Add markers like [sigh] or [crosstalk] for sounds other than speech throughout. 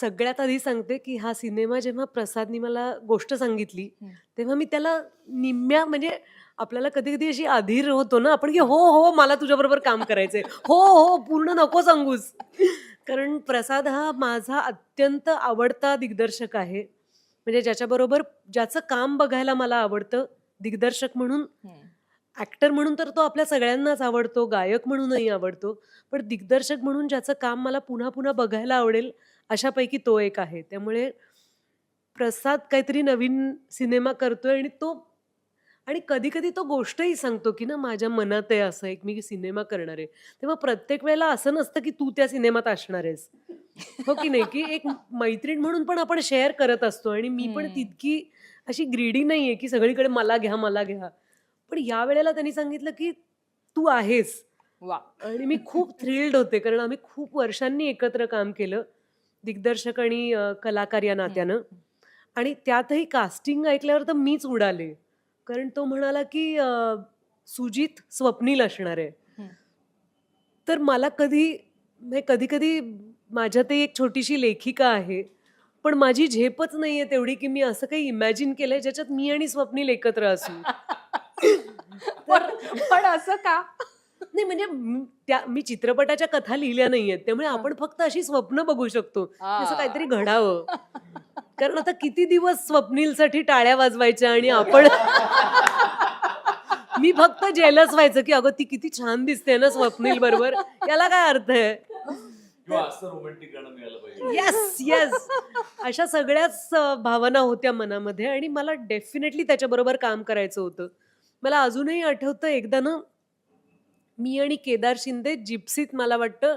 सगळ्यात आधी सांगते, की हा सिनेमा जेव्हा प्रसादनी मला गोष्ट सांगितली. तेव्हा मी त्याला निम्म्या म्हणजे आपल्याला कधी-कधी अशी अधीर होतो ना आपण, की "हो, हो, मला तुझ्याबरोबर काम करायचंय. [laughs] हो, हो, पूर्ण नको सांगूस." कारण प्रसाद हा माझा अत्यंत आवडता दिग्दर्शक आहे. म्हणजे ज्याच्याबरोबर ज्याचं काम बघायला मला आवडतं. दिग्दर्शक म्हणून. ॲक्टर म्हणून तर तो आपल्या सगळ्यांनाच आवडतो, गायक म्हणूनही आवडतो. पण दिग्दर्शक म्हणून ज्याचं काम मला पुन्हा-पुन्हा बघायला आवडेल, अशापैकी तो एक आहे. त्यामुळे प्रसाद काहीतरी नवीन सिनेमा करतोय आणि तो आणि कधी-कधी तो गोष्टही सांगतो, की ना माझ्या मनात आहे असं एक मी सिनेमा करणार आहे. तेव्हा प्रत्येक वेळेला असं नसतं, की तू त्या सिनेमात असणार आहेस. हो की नाही? की एक मैत्रीण म्हणून पण आपण शेअर करत असतो आणि मी पण. तितकी अशी ग्रीडी नाहीये, की सगळीकडे मला घ्या, मला घ्या. पण यावेळेला त्यांनी सांगितलं, की तू आहेस. वाह! आणि मी खूप थ्रिल्ड होते कारण आम्ही खूप वर्षांनी एकत्र काम केलं. दिग्दर्शक आणि कलाकार या नात्यानं. आणि त्यातही कास्टिंग ऐकल्यावर तर मीच उडाले. कारण तो म्हणाला, की सुजित स्वप्नील असणार आहे. तर मला कधी म्हणजे कधी-कधी माझ्यातही एक छोटीशी लेखिका आहे. पण माझी झेपच नाहीये तेवढी, की मी असं काही इमॅजिन केलंय ज्याच्यात मी आणि स्वप्नील एकत्र असू. [laughs] पण असं का? नाही म्हणजे म त्या मी चित्रपटाच्या कथा लिहिल्या नाहीयेत. त्यामुळे. आपण फक्त अशी स्वप्न बघू शकतो, की असं काहीतरी हां. घडावं. कारण आता किती दिवस स्वप्नीलसाठी टाळ्या वाजवायच्या आणि आपण [laughs] मी फक्त जेलस व्हायचं, की "अगं ती किती छान दिसते ना स्वप्नील बरोबर." याला काय अर्थ आहे? किंवा असं रोमॅन्टिक गाणं मिळालं पाहिजे. Yes, yes. अशा सगळ्याच अ, भावना होत्या मनामध्ये आणि मला डेफिनेटली त्याच्याबरोबर काम करायचं होतं. मला अजूनही आठवतं एकदा ना, मी आणि केदार शिंदे जिप्सीत मला वाटतं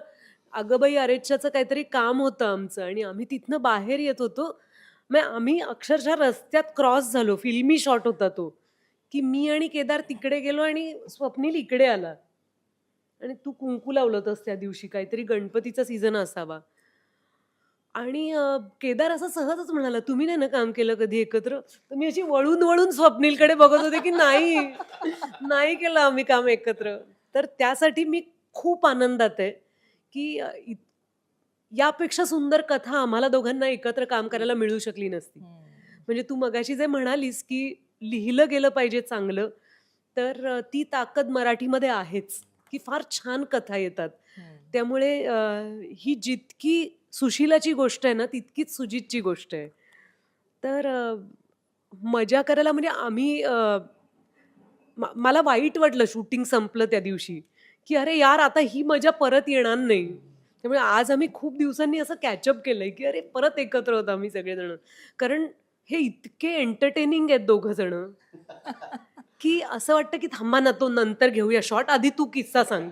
अगं बाई अरेच्चाचं काहीतरी काम होतं आमचं आणि आम्ही तिथनं बाहेर येत होतो. मग आम्ही अक्षरशः रस्त्यात क्रॉस झालो. फिल्मी शॉट होता तो, की मी आणि केदार तिकडे गेलो आणि स्वप्नील इकडे आला. आणि तू कुंकू लावलं होतंस त्या दिवशी काहीतरी गणपतीचा सीझन असावा. आणि केदार असं सहजच म्हणाला, "तुम्ही नाही ना काम केलं कधी एकत्र?" तर मी अशी वळून-वळून स्वप्नीलकडे बघत होते, की नाही, नाही केलं आम्ही काम एकत्र. तर त्यासाठी मी खूप आनंदात आहे, की इत यापेक्षा सुंदर कथा आम्हाला दोघांना एकत्र काम करायला मिळू शकली नसती. म्हणजे तू मगाशी जे म्हणालीस, की लिहिलं गेलं पाहिजे चांगलं, तर अ, ती ताकद मराठीमध्ये आहेच, की फार छान कथा येतात. त्यामुळे अ, ही जितकी सुशीलाची गोष्ट आहे ना, तितकीच सुजितची गोष्ट आहे. तर अ, मजा करायला म्हणजे आम्ही अ, मला वाईट वाटलं शूटिंग संपलं त्या दिवशी, की अरे यार आता ही मजा परत येणार नाही. त्यामुळे आज आम्ही खूप दिवसांनी असं कॅचअप केलंय, की अरे परत एकत्र होतो आम्ही सगळेजण. कारण हे इतके एंटरटेनिंग आहेत दोघं जण, की असं वाटतं, की थांबा ना तो नंतर घेऊया शॉर्ट आधी तू किस्सा सांग.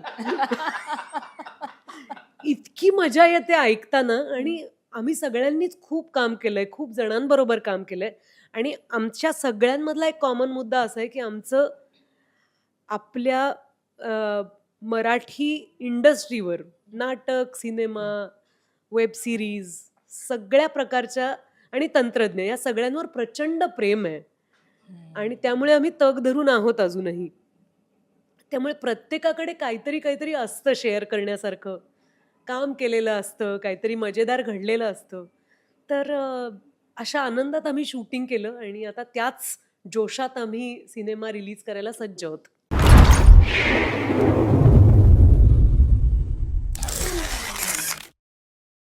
इतकी मजा येते ऐकताना आणि आम्ही सगळ्यांनीच खूप काम केलंय, खूप जणांबरोबर काम केलंय आणि आमच्या सगळ्यांमधला एक कॉमन मुद्दा असा आहे, की आमचं आपल्या अ, मराठी इंडस्ट्रीवर नाटक, सिनेमा, वेब सीरीज सगळ्या प्रकारच्या आणि तंत्रज्ञ या सगळ्यांवर प्रचंड प्रेम आहे. आणि हं. त्यामुळे आम्ही तग धरून आहोत अजूनही. त्यामुळे प्रत्येकाकडे काहीतरी, काहीतरी असतं शेअर करण्यासारखं. काम केलेलं असतं, काहीतरी मजेदार घडलेलं असतं. तर अ, अशा आनंदात आम्ही शूटिंग केलं आणि आता त्याच जोशात आम्ही सिनेमा रिलीज करायला सज्ज आहोत. Thank you.